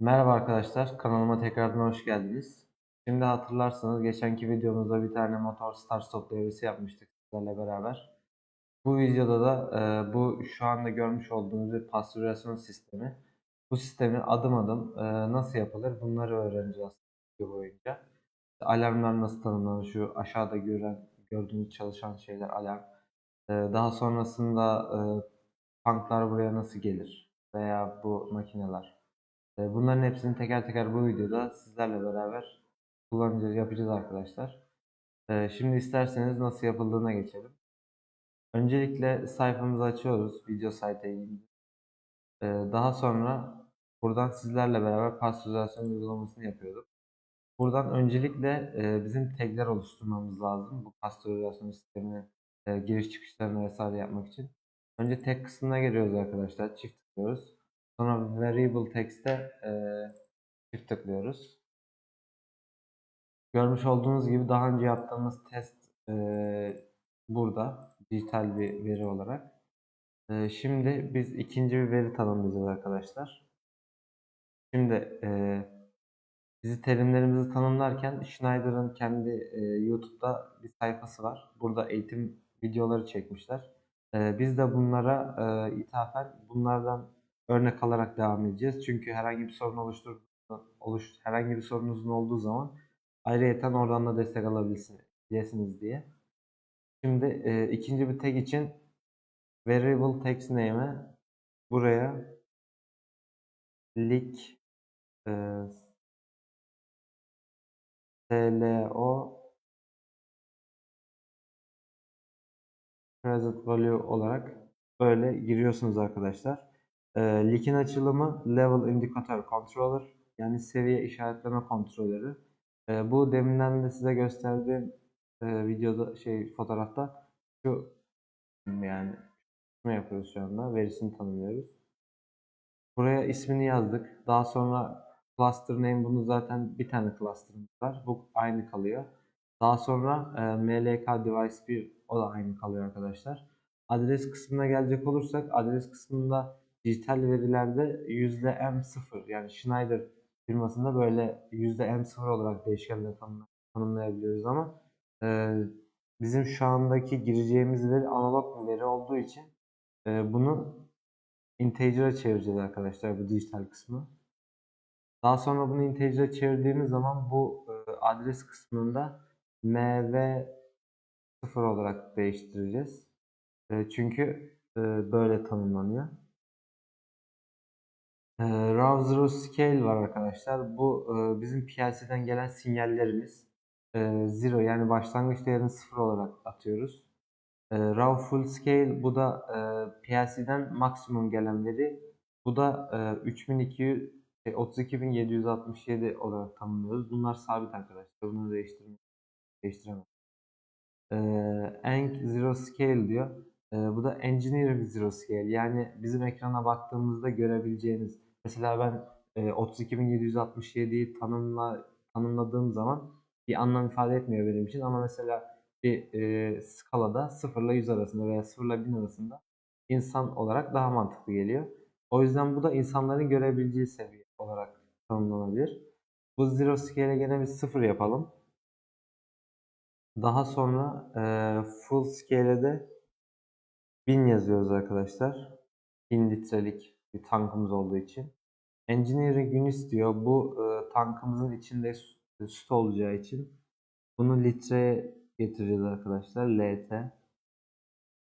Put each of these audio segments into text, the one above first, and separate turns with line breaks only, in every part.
Merhaba arkadaşlar, kanalıma tekrardan hoş geldiniz. Şimdi hatırlarsanız geçenki videomuzda bir tane motor start stop devresi yapmıştık sizlerle beraber. Bu videoda da e, bu şu anda görmüş olduğunuz bir pastörasyon sistemi. Bu sistemi adım adım e, nasıl yapılır bunları öğreneceğiz video boyunca. Alarmlar nasıl tanımlanır, şu aşağıda gören, gördüğünüz çalışan şeyler alarm. E, daha sonrasında e, tanklar buraya nasıl gelir veya bu makineler. E, Bunların hepsini teker teker bu videoda sizlerle beraber kullanacağız, yapacağız arkadaşlar. E, Şimdi isterseniz nasıl yapıldığına geçelim. Öncelikle sayfamızı açıyoruz, video sayfayı. E, Daha sonra buradan sizlerle beraber pastörizasyon uygulamasını yapıyorduk. Buradan öncelikle e, bizim tagler oluşturmamız lazım bu pastörizasyon sistemine e, giriş çıkışlarını vesaire yapmak için. Önce tag kısmına giriyoruz arkadaşlar, çift tıklıyoruz. Sonra variable text'e e, çift tıklıyoruz. Görmüş olduğunuz gibi daha önce yaptığımız test e, burada dijital bir veri olarak. E, şimdi biz ikinci bir veri tanımlayacağız arkadaşlar. Şimdi e, bizi terimlerimizi tanımlarken Schneider'ın kendi e, YouTube'da bir sayfası var. Burada eğitim videoları çekmişler. E, biz de bunlara e, ithafen bunlardan örnek alarak devam edeceğiz. Çünkü herhangi bir sorun oluştur oluş herhangi bir sorunuzun olduğu zaman ayrıyeten oradan da destek alabilirsiniz diye. Şimdi e, ikinci bir tag için variable text name'e buraya lik e, TLO present value olarak böyle giriyorsunuz arkadaşlar. E, Link'in açılımı Level Indicator Controller yani seviye işaretleme kontrolörü. E, bu deminden de size gösterdiğim e, videoda şey fotoğrafta şu yani ne yapıyoruz şu anda verisini tanımlıyoruz. Buraya ismini yazdık. Daha sonra cluster name bunu zaten bir tane cluster'ımız var. Bu aynı kalıyor. Daha sonra e, MLK device 1 o da aynı kalıyor arkadaşlar. Adres kısmına gelecek olursak adres kısmında dijital verilerde %M0 yani Schneider firmasında böyle %M0 olarak değişkenleri tanımlayabiliyoruz ama e, bizim şu andaki gireceğimiz veri analog bir veri olduğu için e, bunu integer'a çevireceğiz arkadaşlar bu dijital kısmı. Daha sonra bunu integer'a çevirdiğimiz zaman bu e, adres kısmında mv 0 olarak değiştireceğiz. E, çünkü e, böyle tanımlanıyor. E, raw zero scale var arkadaşlar. Bu e, bizim PLC'den gelen sinyallerimiz. E, zero yani başlangıç değerini 0 olarak atıyoruz. E, raw full scale bu da e, PLC'den maksimum gelen veri. Bu da e, 3200 şey, 32767 olarak tanımlıyoruz. Bunlar sabit arkadaşlar. Bunu değiştirme değiştiremem. E, Zero Scale diyor. E, bu da Engineering Zero Scale. Yani bizim ekrana baktığımızda görebileceğiniz. Mesela ben e, 32767'yi tanımla, tanımladığım zaman bir anlam ifade etmiyor benim için. Ama mesela bir e, skalada 0 ile 100 arasında veya 0 ile 1000 arasında insan olarak daha mantıklı geliyor. O yüzden bu da insanların görebileceği seviye olarak tanımlanabilir. Bu zero scale'e gene biz 0 yapalım. Daha sonra e, full scale'e de 1000 yazıyoruz arkadaşlar. 1000 litrelik bir tankımız olduğu için. Engineering units diyor. Bu e, tankımızın içinde süt olacağı için bunu litreye getireceğiz arkadaşlar. LT.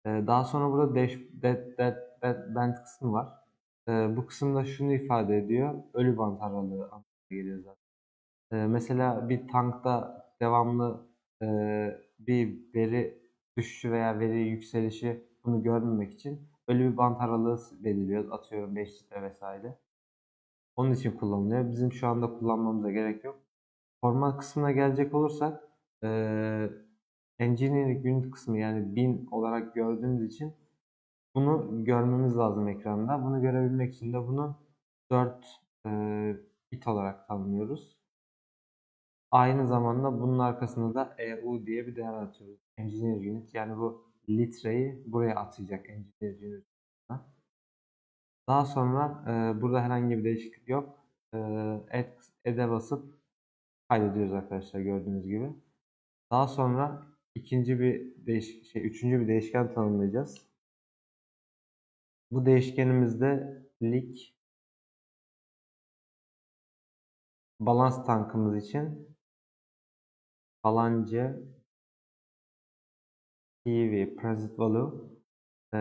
E, daha sonra burada dash, that, that, that band kısmı var. E, bu kısımda şunu ifade ediyor. Ölü bant aralığı anlamına geliyor zaten. E, mesela bir tankta devamlı e, bir veri düşüşü veya veri yükselişi bunu görmemek için ölü bir bant aralığı belirliyoruz. Atıyorum 5 litre vesaire. Onun için kullanılıyor. Bizim şu anda kullanmamıza gerek yok. Format kısmına gelecek olursak e, Engineering Unit kısmı yani 1000 olarak gördüğümüz için bunu görmemiz lazım ekranda. Bunu görebilmek için de bunu 4 e, bit olarak tanımlıyoruz. Aynı zamanda bunun arkasında da EU diye bir değer atıyoruz. Engineer Unit yani bu litreyi buraya atacak Engineer Unit. Daha sonra e, burada herhangi bir değişiklik yok. e, add, add'e basıp kaydediyoruz arkadaşlar gördüğünüz gibi. Daha sonra ikinci bir değiş şey üçüncü bir değişken tanımlayacağız. Bu değişkenimizde lig balans tankımız için falanca PV present value e,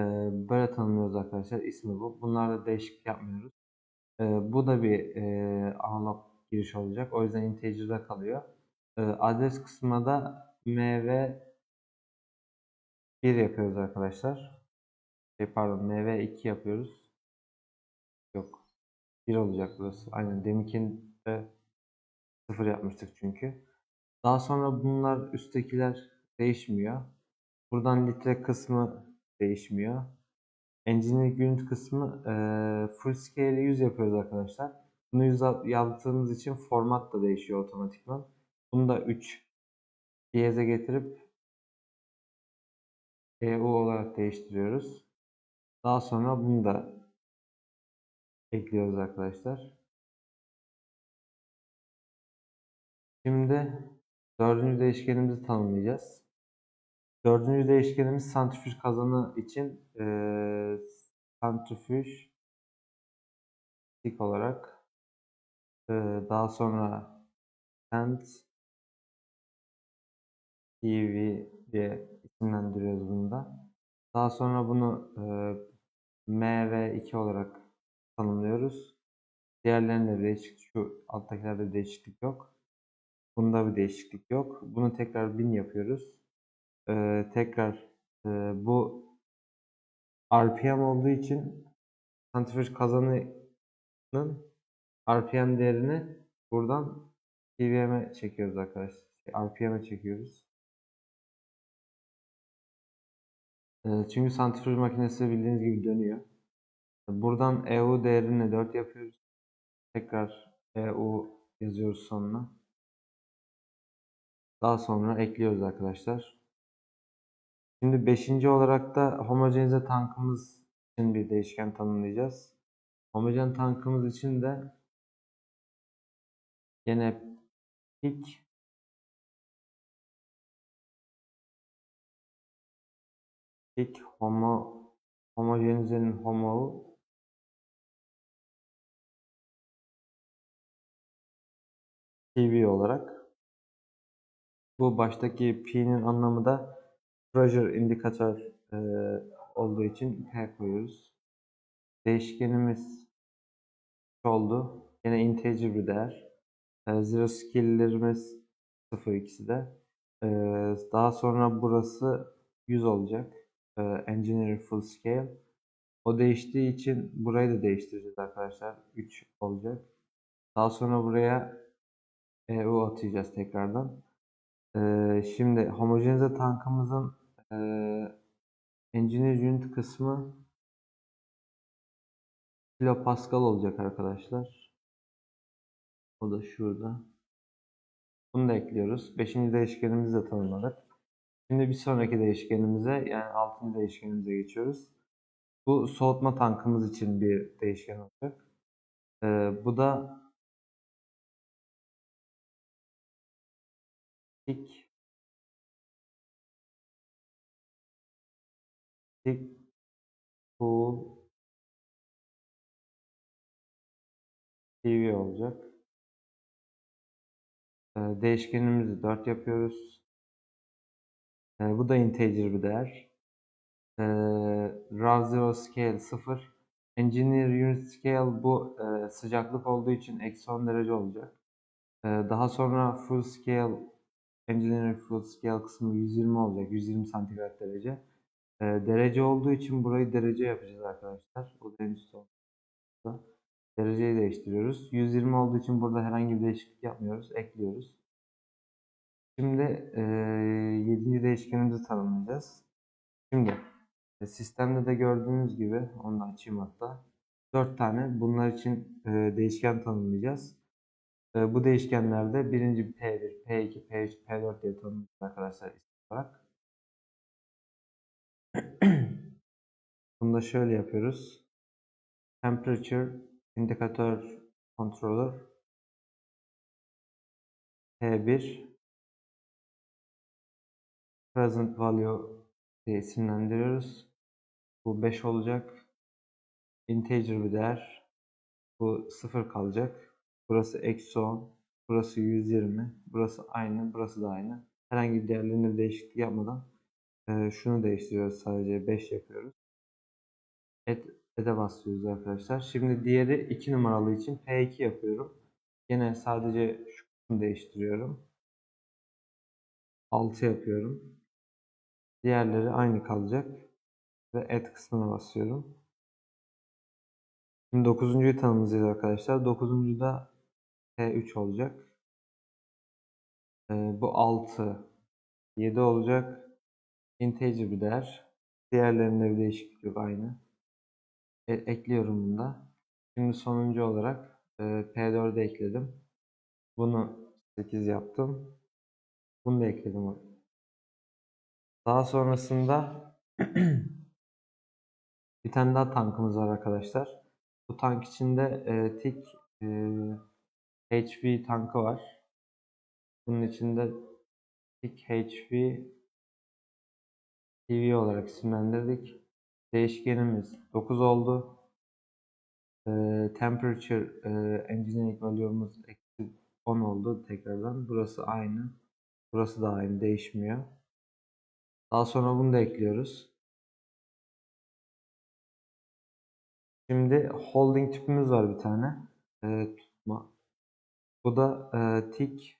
böyle tanımlıyoruz arkadaşlar ismi bu. Bunlarda değişik yapmıyoruz. E, bu da bir e, analog giriş olacak. O yüzden integer'da kalıyor. E, adres kısmına da mv 1 yapıyoruz arkadaşlar. Şey, pardon mv 2 yapıyoruz. Yok. 1 olacak burası. Aynen deminkinde 0 yapmıştık çünkü. Daha sonra bunlar üsttekiler değişmiyor. Buradan litre kısmı değişmiyor. Engineering unit kısmı e, full scale 100 yapıyoruz arkadaşlar. Bunu 100 yaptığımız için format da değişiyor otomatikman. Bunu da 3 diyeze getirip EU olarak değiştiriyoruz. Daha sonra bunu da ekliyoruz arkadaşlar. Şimdi dördüncü değişkenimizi tanımlayacağız. Dördüncü değişkenimiz santrifüj kazanı için e, santrifüj olarak e, daha sonra send TV diye isimlendiriyoruz bunu da. Daha sonra bunu e, M ve 2 olarak tanımlıyoruz. Diğerlerinde değişiklik şu alttakilerde değişiklik yok. Bunda bir değişiklik yok. Bunu tekrar 1000 yapıyoruz. Ee, tekrar e, bu RPM olduğu için santrifüj kazanının RPM değerini buradan PVM'e çekiyoruz arkadaşlar. RPM'e çekiyoruz. Çünkü santrifüj makinesi bildiğiniz gibi dönüyor. Buradan EU değerini 4 yapıyoruz. Tekrar EU yazıyoruz sonuna. Daha sonra ekliyoruz arkadaşlar. Şimdi beşinci olarak da homojenize tankımız için bir değişken tanımlayacağız. Homojen tankımız için de yine pik pik homo homojenizenin homo'u PV olarak bu baştaki P'nin anlamı da pressure indikatör e, olduğu için P koyuyoruz. Değişkenimiz oldu. Yine integer bir değer. E, zero skill'lerimiz 0 ikisi de. E, daha sonra burası 100 olacak. E, engineering full scale. O değiştiği için burayı da değiştireceğiz arkadaşlar. 3 olacak. Daha sonra buraya EU atacağız tekrardan. Şimdi homojenize tankımızın e, engineer unit kısmı kilopascal olacak arkadaşlar. O da şurada. Bunu da ekliyoruz. Beşinci değişkenimizi de tanımladık. Şimdi bir sonraki değişkenimize yani altıncı değişkenimize geçiyoruz. Bu soğutma tankımız için bir değişken olacak. Ee, bu da tik tik cool TV olacak. Ee, değişkenimizi 4 yapıyoruz. Ee, bu da integer bir değer. Ee, raw zero scale 0. Engineer unit scale bu e, sıcaklık olduğu için eksi 10 derece olacak. Daha sonra full scale engineering full scale kısmı 120 olacak. 120 santigrat derece. Ee, derece olduğu için burayı derece yapacağız arkadaşlar. O da. Dereceyi değiştiriyoruz. 120 olduğu için burada herhangi bir değişiklik yapmıyoruz. Ekliyoruz. Şimdi e, 7. değişkenimizi tanımlayacağız. Şimdi e, sistemde de gördüğünüz gibi onu da açayım hatta. 4 tane bunlar için e, değişken tanımlayacağız. E, bu değişkenlerde birinci P1, P2, P3, P4 diye tanımlıyoruz arkadaşlar isim olarak. Bunu da şöyle yapıyoruz. Temperature indikatör controller P1 present value diye isimlendiriyoruz. Bu 5 olacak. Integer bir değer. Bu 0 kalacak. Burası eksi 10. Burası 120. Burası aynı. Burası da aynı. Herhangi bir değerlerinde değişiklik yapmadan e, şunu değiştiriyoruz. Sadece 5 yapıyoruz. Add, add'e basıyoruz arkadaşlar. Şimdi diğeri 2 numaralı için P2 yapıyorum. Yine sadece şu kısmı değiştiriyorum. 6 yapıyorum. Diğerleri aynı kalacak. Ve add kısmına basıyorum. Şimdi 9.yu tanımlayacağız arkadaşlar. 9. da P3 olacak. Ee, bu 6 7 olacak. Integer bir değer. Diğerlerinde bir değişiklik yok aynı. E, ekliyorum bunu da. Şimdi sonuncu olarak e, P4'ü ekledim. Bunu 8 yaptım. Bunu da ekledim. Daha sonrasında bir tane daha tankımız var arkadaşlar. Bu tank içinde e, tik e, HP tankı var. Bunun içinde tik HP TV olarak isimlendirdik. Değişkenimiz 9 oldu. E, temperature e, engineering value'umuz 10 oldu tekrardan. Burası aynı. Burası da aynı. Değişmiyor. Daha sonra bunu da ekliyoruz. Şimdi holding tipimiz var bir tane. E, tutma. Bu da e, tick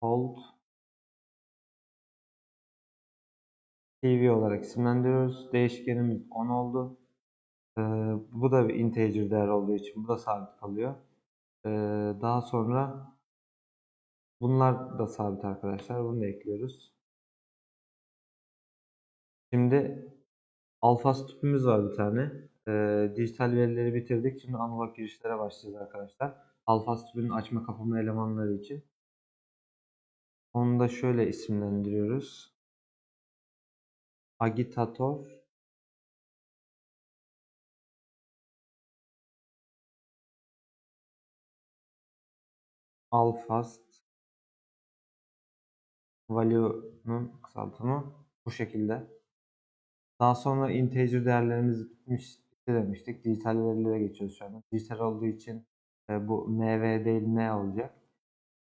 hold TV olarak isimlendiriyoruz. Değişkenimiz 10 oldu. E, bu da bir integer değer olduğu için bu da sabit kalıyor. E, daha sonra bunlar da sabit arkadaşlar. Bunu da ekliyoruz. Şimdi alfas tipimiz var bir tane. Ee, dijital verileri bitirdik. Şimdi analog girişlere başlayacağız arkadaşlar. Alfas tipinin açma kapama elemanları için. Onu da şöyle isimlendiriyoruz. Agitator Alfast value'nun kısaltımı bu şekilde. Daha sonra integer değerlerimiz bitmiş demiştik. Dijital verilere geçiyoruz şu anda. Dijital olduğu için e, bu mv değil m olacak.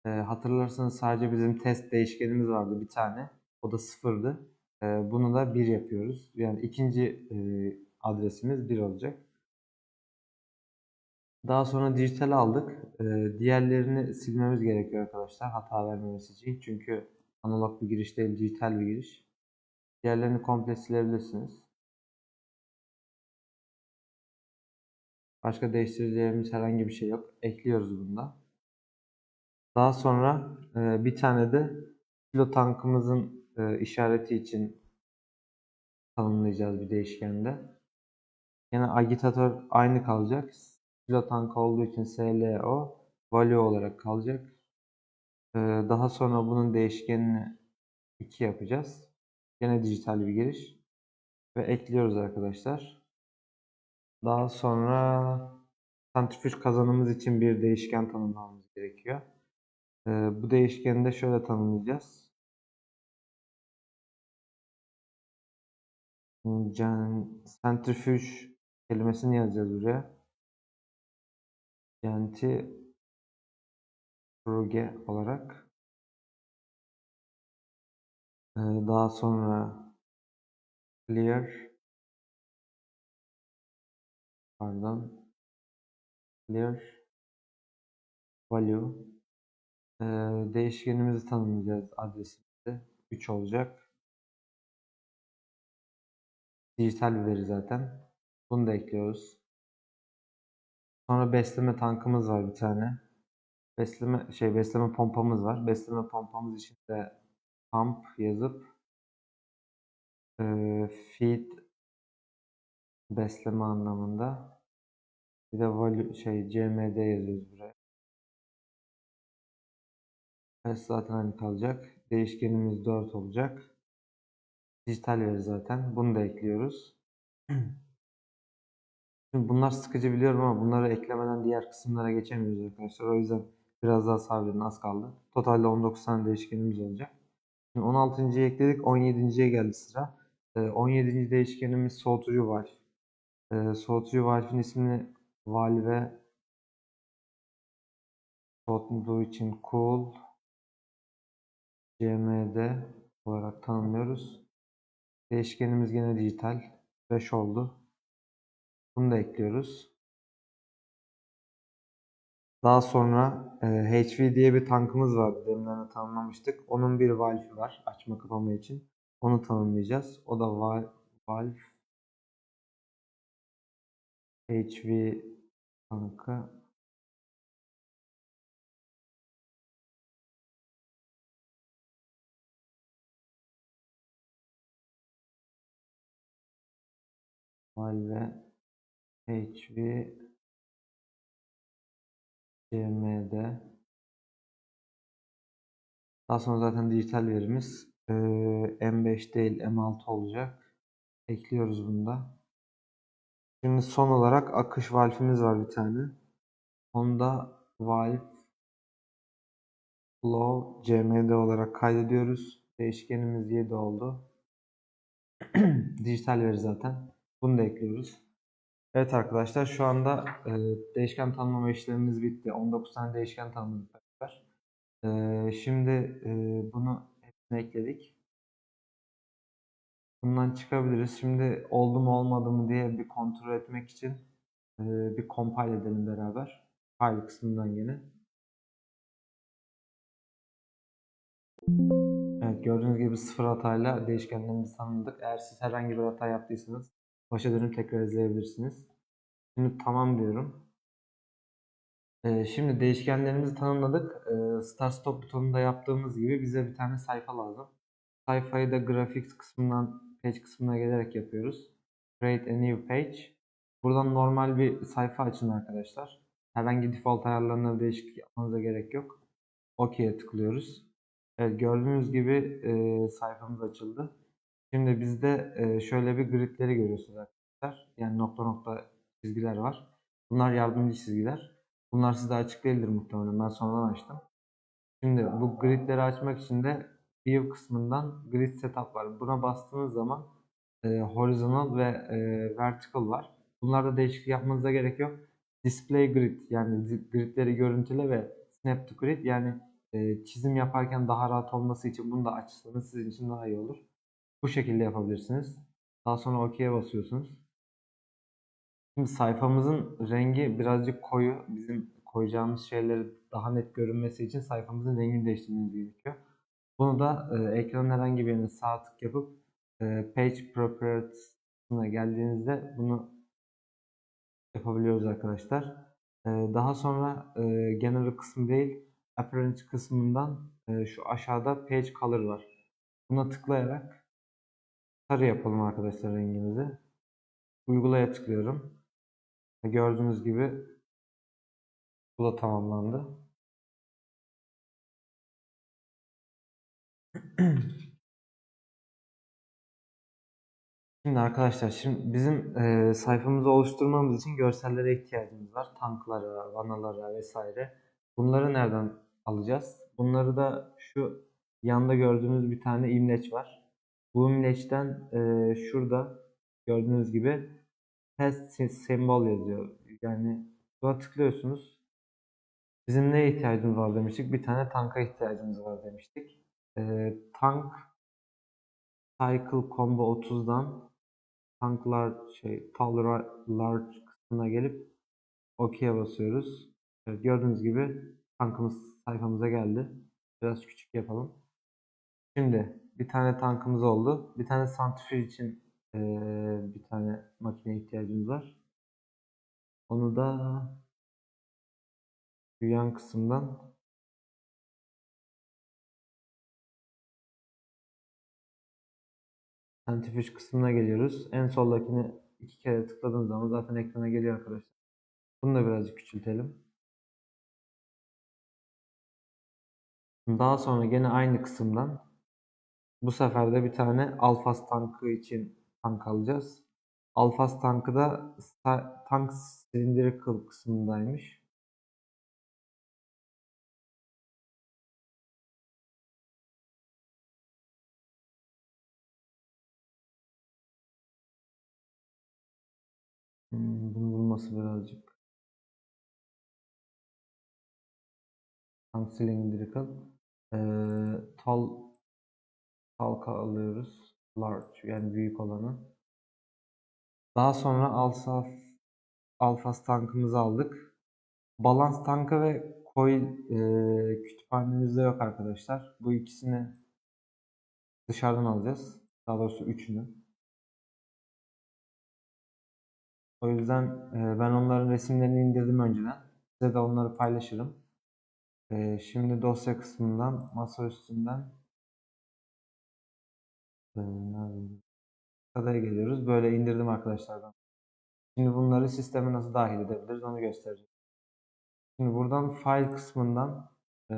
E, hatırlarsanız sadece bizim test değişkenimiz vardı bir tane. O da sıfırdı. E, bunu da 1 yapıyoruz. Yani ikinci e, adresimiz 1 olacak. Daha sonra dijital aldık. Diğerlerini silmemiz gerekiyor arkadaşlar hata vermemesi için. Çünkü analog bir giriş değil, dijital bir giriş. Diğerlerini komple silebilirsiniz. Başka değiştireceğimiz herhangi bir şey yok. Ekliyoruz bunda. Daha sonra e, bir tane de kilo tankımızın e, işareti için tanımlayacağız bir değişkende. Yine agitatör aynı kalacak. Kilo tank olduğu için SLO value olarak kalacak. E, daha sonra bunun değişkenini 2 yapacağız. Yine dijital bir giriş. Ve ekliyoruz arkadaşlar. Daha sonra santrifüj kazanımız için bir değişken tanımlamamız gerekiyor. Ee, bu değişkeni de şöyle tanımlayacağız. Santrifüj kelimesini yazacağız buraya. Genti olarak ee, daha sonra clear pardon clear value. Ee, değişkenimizi tanımlayacağız adresimizde 3 olacak. Dijital bir veri zaten. Bunu da ekliyoruz. Sonra besleme tankımız var bir tane. Besleme şey besleme pompamız var. Besleme pompamız için de pump yazıp e, feed besleme anlamında bir de value şey cmd yazıyoruz buraya. S zaten aynı kalacak. Değişkenimiz 4 olacak. Dijital veri zaten. Bunu da ekliyoruz. Şimdi bunlar sıkıcı biliyorum ama bunları eklemeden diğer kısımlara geçemiyoruz arkadaşlar. O yüzden biraz daha sabredin az kaldı. Totalde 19 tane değişkenimiz olacak. Şimdi 16.yı ekledik. 17.ye geldi sıra. Ee, 17. değişkenimiz soğutucu valve. Ee, soğutucu valve'in ismini valve soğutduğu için cool cmd olarak tanımlıyoruz. Değişkenimiz gene dijital. 5 oldu. Bunu da ekliyoruz. Daha sonra e, HV diye bir tankımız vardı. Deminden tanımlamıştık. Onun bir valve'i var açma kapama için. Onu tanımlayacağız. O da val valve HV tankı. Valve HV CMD Daha sonra zaten dijital verimiz ee, M5 değil M6 olacak. Ekliyoruz bunu da. Şimdi son olarak akış valfimiz var bir tane. Onda valve flow cmd olarak kaydediyoruz. Değişkenimiz 7 oldu. Dijital veri zaten. Bunu da ekliyoruz. Evet arkadaşlar şu anda e, değişken tanımlama işlemimiz bitti. 19 tane değişken tanımladık. E, şimdi e, bunu hepsini ekledik. Bundan çıkabiliriz. Şimdi oldu mu olmadı mı diye bir kontrol etmek için e, bir compile edelim beraber. File kısmından yine. Evet gördüğünüz gibi sıfır hatayla değişkenlerimizi tanımladık. Eğer siz herhangi bir hata yaptıysanız başa dönüp tekrar izleyebilirsiniz. Şimdi tamam diyorum. Ee, şimdi değişkenlerimizi tanımladık. Ee, Start Stop butonunda yaptığımız gibi bize bir tane sayfa lazım. Sayfayı da Graphics kısmından Page kısmına gelerek yapıyoruz. Create a new page. Buradan normal bir sayfa açın arkadaşlar. Herhangi default ayarlarına bir değişiklik yapmanıza gerek yok. OK'ye tıklıyoruz. Evet gördüğünüz gibi e, sayfamız açıldı. Şimdi bizde e, şöyle bir gridleri görüyorsunuz arkadaşlar. Yani nokta nokta çizgiler var. Bunlar yardımcı çizgiler. Bunlar sizde açık değildir muhtemelen. Ben sonradan açtım. Şimdi bu gridleri açmak için de View kısmından Grid Setup var. Buna bastığınız zaman e, Horizontal ve e, Vertical var. Bunlarda değişiklik yapmanıza gerek yok. Display Grid yani gridleri görüntüle ve Snap to Grid yani e, çizim yaparken daha rahat olması için bunu da açsanız sizin için daha iyi olur. Bu şekilde yapabilirsiniz. Daha sonra OK'ye basıyorsunuz. Şimdi sayfamızın rengi birazcık koyu. Bizim koyacağımız şeyleri daha net görünmesi için sayfamızın rengini değiştirmemiz gerekiyor. Bunu da e, ekranın herhangi bir yerine sağ tık yapıp e, Page Properties'ına geldiğinizde bunu yapabiliyoruz arkadaşlar. E, daha sonra e, General kısmı değil Appearance kısmından e, şu aşağıda Page Color var. Buna tıklayarak sarı yapalım arkadaşlar rengimizi. Uygulaya tıklıyorum. Gördüğünüz gibi bu da tamamlandı. Şimdi arkadaşlar şimdi bizim e, sayfamızı oluşturmamız için görsellere ihtiyacımız var. Tanklara, vanalara vesaire. Bunları nereden alacağız? Bunları da şu yanda gördüğünüz bir tane imleç var. Bu imleçten e, şurada gördüğünüz gibi test sembol yazıyor. Yani buna tıklıyorsunuz. Bizim neye ihtiyacımız var demiştik? Bir tane tanka ihtiyacımız var demiştik. E, tank Cycle Combo 30'dan tanklar şey Tolerate Large kısmına gelip OK'ye basıyoruz. Evet, gördüğünüz gibi tankımız sayfamıza geldi. Biraz küçük yapalım. Şimdi bir tane tankımız oldu. Bir tane santrifüj için e, bir tane makine ihtiyacımız var. Onu da şu yan kısımdan Antifüj kısmına geliyoruz. En soldakini iki kere tıkladığımız zaman zaten ekrana geliyor arkadaşlar. Bunu da birazcık küçültelim. Daha sonra gene aynı kısımdan bu sefer de bir tane Alfas tankı için tank alacağız. Alfas tankı da tank cylindrical kısmındaymış. Hmm, bunu bulması birazcık. Tank cylindrical. Ee, tall halka alıyoruz. Large yani büyük olanı. Daha sonra alfa alfas tankımızı aldık. Balans tankı ve coil e, kütüphanemizde yok arkadaşlar. Bu ikisini dışarıdan alacağız. Daha doğrusu üçünü. O yüzden e, ben onların resimlerini indirdim önceden. Size de onları paylaşırım. E, şimdi dosya kısmından, masa üstünden e? Kadaya geliyoruz. Böyle indirdim arkadaşlar ben. Şimdi bunları sisteme nasıl dahil edebiliriz onu göstereceğim. Şimdi buradan file kısmından e,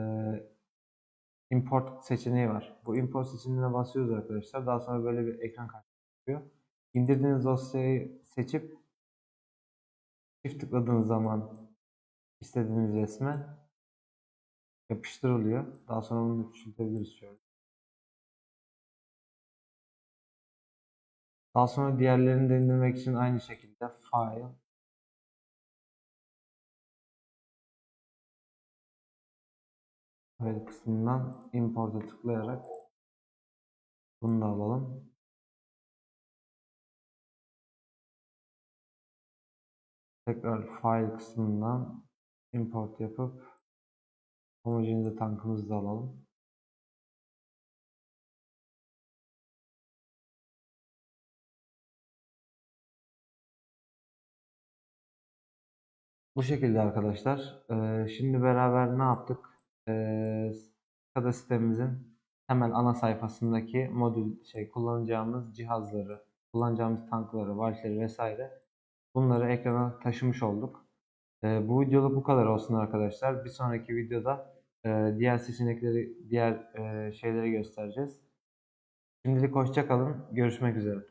import seçeneği var. Bu import seçeneğine basıyoruz arkadaşlar. Daha sonra böyle bir ekran karşımıza çıkıyor. İndirdiğiniz dosyayı seçip çift tıkladığınız zaman istediğiniz resme yapıştırılıyor. Daha sonra bunu küçültebiliriz şöyle. Daha sonra diğerlerini de indirmek için aynı şekilde file file kısmından import'a tıklayarak bunu da alalım. Tekrar file kısmından import yapıp homojenize tankımızı da alalım. Bu şekilde arkadaşlar. Ee, şimdi beraber ne yaptık? Ee, SCADA sitemizin hemen ana sayfasındaki modül şey kullanacağımız cihazları, kullanacağımız tankları, valfleri vesaire bunları ekrana taşımış olduk. Ee, bu videoluk bu kadar olsun arkadaşlar. Bir sonraki videoda e, diğer seçenekleri, diğer e, şeyleri göstereceğiz. Şimdilik hoşça kalın. Görüşmek üzere.